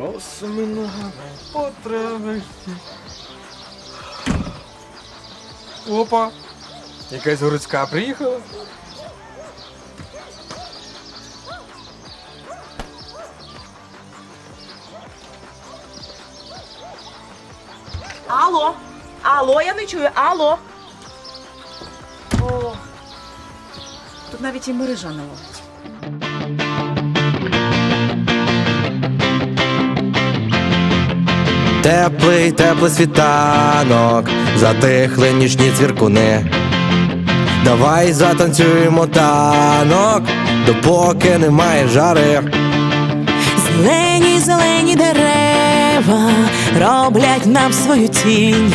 Босими ногами по. Опа! Якась городська приїхала. Алло, алло, я не чую, алло. О, тут навіть і мережа не ловить. Теплий, теплий світанок, затихли нічні цвіркуни. Давай затанцюємо танок, допоки немає жари. Зелені, зелені дерева роблять нам свою тінь.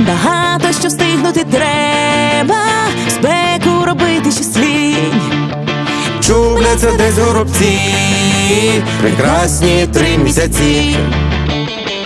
Багато що встигнути треба, спеку робити лінь. Чубляться десь горобці, прекрасні три місяці.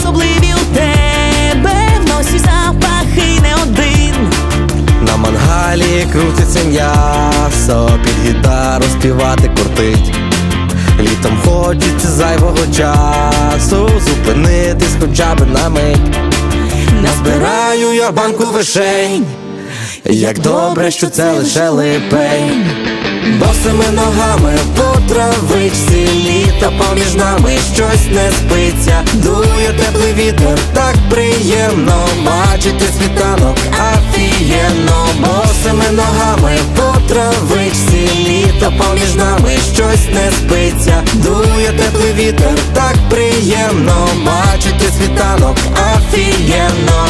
особливі у тебе, в носі запахи не один. На мангалі крутиться м'ясо, під гітару співати кортить. Літом хочеться зайвого часу, зупинитись хоча б на мить. Назбираю я банку вишень, як добре, що це лише липень. Босими ногами по травичці, літо поміж нами щось не спиться. Дує теплий вітер, так приємно бачити світанок, афієнно, босими ногами по травичці, літо поміж нами щось не спиться. Дує теплий вітер, так приємно бачити світанок, афієнно.